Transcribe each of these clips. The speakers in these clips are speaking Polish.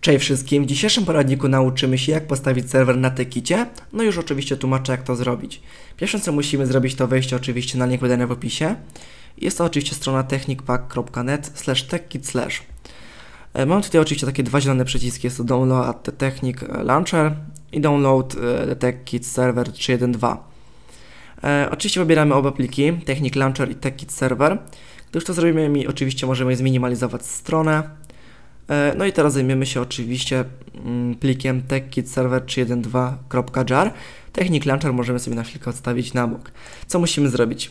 Cześć wszystkim, w dzisiejszym poradniku nauczymy się jak postawić serwer na Tekicie, no już oczywiście tłumaczę jak to zrobić. Pierwsze co musimy zrobić to wejście oczywiście na link wydany w opisie. Jest to oczywiście strona technicpack.net slash techkit slash. E, Mam tutaj oczywiście takie dwa zielone przyciski, jest to Download the Technic Launcher i Download e, the Techkit Server 312. E, oczywiście wybieramy oba pliki, Technic Launcher i Techkit Server. Gdy już to zrobimy, oczywiście możemy zminimalizować stronę. E, no i teraz zajmiemy się oczywiście mm, plikiem techkitserver312.jar. Technic Launcher możemy sobie na chwilkę odstawić na bok. Co musimy zrobić?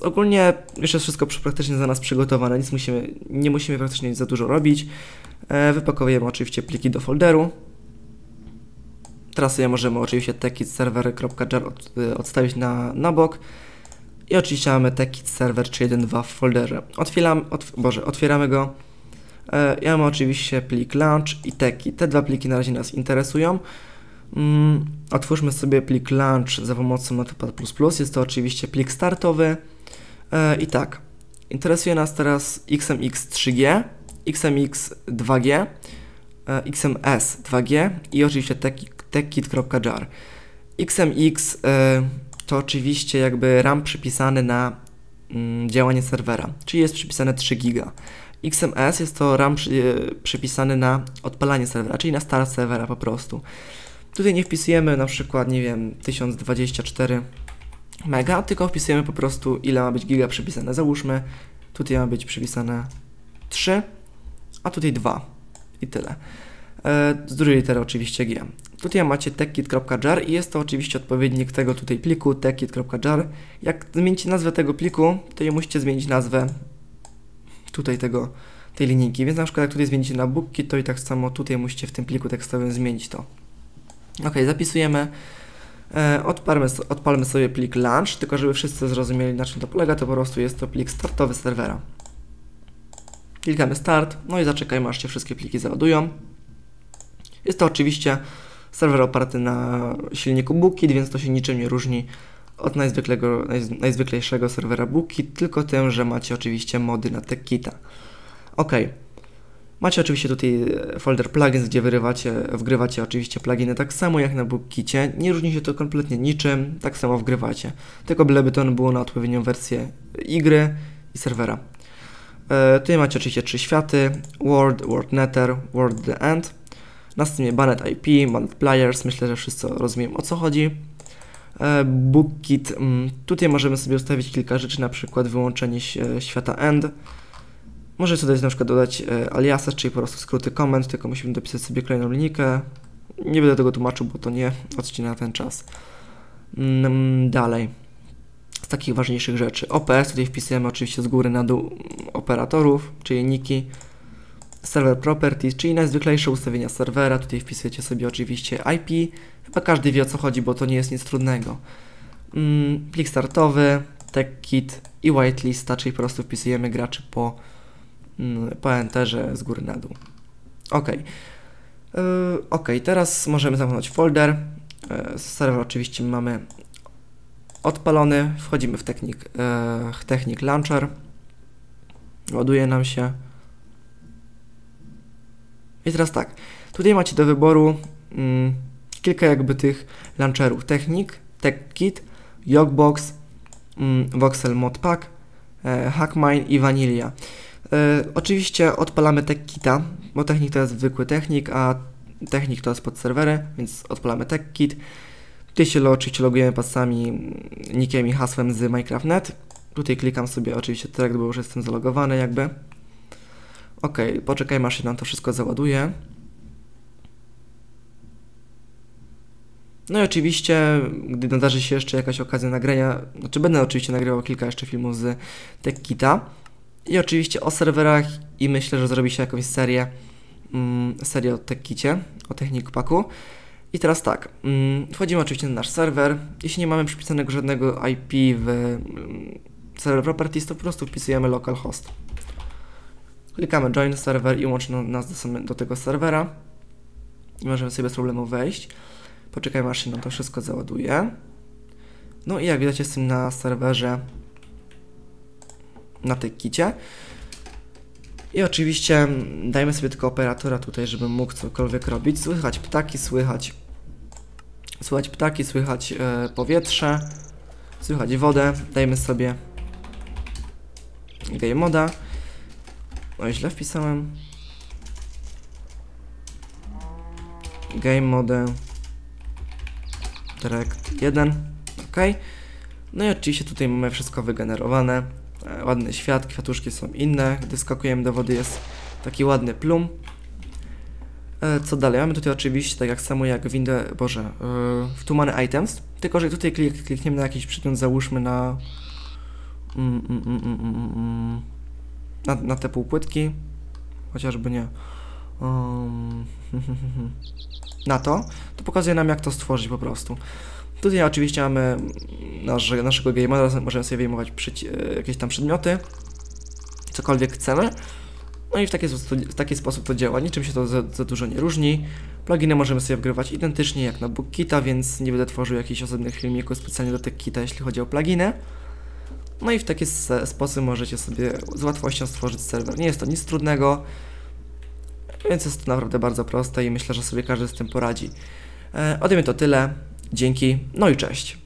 Ogólnie już jest wszystko praktycznie za nas przygotowane, nic musimy, nie musimy praktycznie nic za dużo robić. E, Wypakowujemy oczywiście pliki do folderu. Teraz sobie możemy oczywiście techkitserver.jar od, y, odstawić na, na bok. I oczywiście mamy techkit server 312 w folderze. Otwieram, otw Boże, otwieramy go. E, Ja mam oczywiście plik launch i teki. Te dwa pliki na razie nas interesują. Mm, otwórzmy sobie plik launch za pomocą Notepad++. Jest to oczywiście plik startowy. E, I tak, interesuje nas teraz XMX3G, XMX2G, e, XMS2G i oczywiście techkit.jar. XMX e, to oczywiście jakby RAM przypisany na mm, działanie serwera, czyli jest przypisane 3 GB. XMS jest to RAM przy, e, przypisany na odpalanie serwera, czyli na start serwera po prostu. Tutaj nie wpisujemy na przykład, nie wiem, 1024 mega, tylko wpisujemy po prostu ile ma być giga przypisane. Załóżmy, tutaj ma być przypisane 3, a tutaj 2 i tyle. E, z drugiej litery oczywiście G. Tutaj macie techkit.jar i jest to oczywiście odpowiednik tego tutaj pliku techkit.jar. Jak zmienicie nazwę tego pliku, to nie musicie zmienić nazwę tutaj tego, tej linijki. Więc na przykład jak tutaj zmienicie na bookkit, to i tak samo tutaj musicie w tym pliku tekstowym zmienić to. Ok, zapisujemy. E, odpalmy, odpalmy sobie plik launch, tylko żeby wszyscy zrozumieli na czym to polega, to po prostu jest to plik startowy serwera. Klikamy start, no i zaczekajmy aż się wszystkie pliki załadują. Jest to oczywiście serwer oparty na silniku Bookit, więc to się niczym nie różni od najzwyklego, najz, najzwyklejszego serwera Bookit, tylko tym, że macie oczywiście mody na TechKita. Ok. Macie oczywiście tutaj e, folder plugins, gdzie wyrywacie, wgrywacie oczywiście pluginy tak samo jak na Bookkicie. Nie różni się to kompletnie niczym, tak samo wgrywacie. Tylko byleby to było na odpowiednią wersję gry i serwera. E, tutaj macie oczywiście trzy światy, World, World Nether, World The End. Następnie Banet IP, Banet Players, myślę, że wszyscy rozumieją o co chodzi. E, BookKit, mm, tutaj możemy sobie ustawić kilka rzeczy, na przykład wyłączenie ś- świata end. Może sobie na przykład dodać e, aliasy, czyli po prostu skróty komend, tylko musimy dopisać sobie kolejną linijkę. Nie będę tego tłumaczył, bo to nie odcinek na ten czas. Mm, dalej. Z takich ważniejszych rzeczy. OPS, tutaj wpisujemy oczywiście z góry na dół operatorów, czyli niki. Server Properties, czyli najzwyklejsze ustawienia serwera. Tutaj wpisujecie sobie oczywiście IP. Chyba każdy wie o co chodzi, bo to nie jest nic trudnego. Mm, plik startowy, TechKit i whitelista, czyli po prostu wpisujemy graczy po, mm, po enterze z góry na dół. Ok. Yy, ok, teraz możemy zamknąć folder. Yy, serwer oczywiście mamy odpalony. Wchodzimy w Technic, yy, Technic Launcher. Ładuje nam się. I teraz tak, tutaj macie do wyboru mm, kilka jakby tych launcherów. Technic, TechKit, Yogbox, mm, Voxel Modpack, e, Hackmine i Vanilla. E, oczywiście odpalamy TechKita, bo Technic to jest zwykły Technic, a Technic to jest pod serwery, więc odpalamy TechKit. Tutaj się oczywiście logujemy pasami, nickiem i hasłem z Minecraft.net. Tutaj klikam sobie oczywiście tak, bo już jestem zalogowany jakby. Ok, poczekajmy aż się nam to wszystko załaduje. No i oczywiście, gdy nadarzy się jeszcze jakaś okazja nagrania, znaczy będę oczywiście nagrywał kilka jeszcze filmów z TechKita i oczywiście o serwerach i myślę, że zrobi się jakąś serię, mm, serię o TechKicie, o Technic Packu. I teraz tak, mm, wchodzimy oczywiście na nasz serwer. Jeśli nie mamy przypisanego żadnego IP w mm, server properties, to po prostu wpisujemy localhost. Klikamy join server i łączy nas do, do tego serwera. I możemy sobie bez problemu wejść. Poczekajmy aż się nam to wszystko załaduje. No i jak widać jestem na serwerze na tej kicie. I oczywiście mm, dajmy sobie tylko operatora tutaj, żeby mógł cokolwiek robić. Słychać ptaki, słychać. Słychać ptaki, słychać e, powietrze, słychać wodę. Dajmy sobie game moda. Oj, źle wpisałem. Game mode direct 1. OK. No i oczywiście tutaj mamy wszystko wygenerowane. E, ładny świat, kwiatuszki są inne. Gdy skakujemy do wody jest taki ładny plum. E, co dalej? Mamy tutaj oczywiście, tak jak samo jak w Inde, Boże, e, w Tumany Items, tylko że tutaj klik, klikniemy na jakiś przedmiot, załóżmy na, mm, mm, mm, mm, mm, mm, na, na te półpłytki, chociażby nie, um, na to, to pokazuje nam jak to stworzyć po prostu. Tutaj oczywiście mamy nasz, naszego gamera, możemy sobie wyjmować e, jakieś tam przedmioty, cokolwiek chcemy. No i w taki, w taki sposób to działa, niczym się to za, za dużo nie różni. Pluginy możemy sobie wgrywać identycznie jak na BookKita, więc nie będę tworzył jakichś osobnych filmików specjalnie do TechKita, jeśli chodzi o pluginy. No i w taki sposób możecie sobie z łatwością stworzyć serwer. Nie jest to nic trudnego, więc jest to naprawdę bardzo proste i myślę, że sobie każdy z tym poradzi. E, ode mnie to tyle. Dzięki, no i cześć.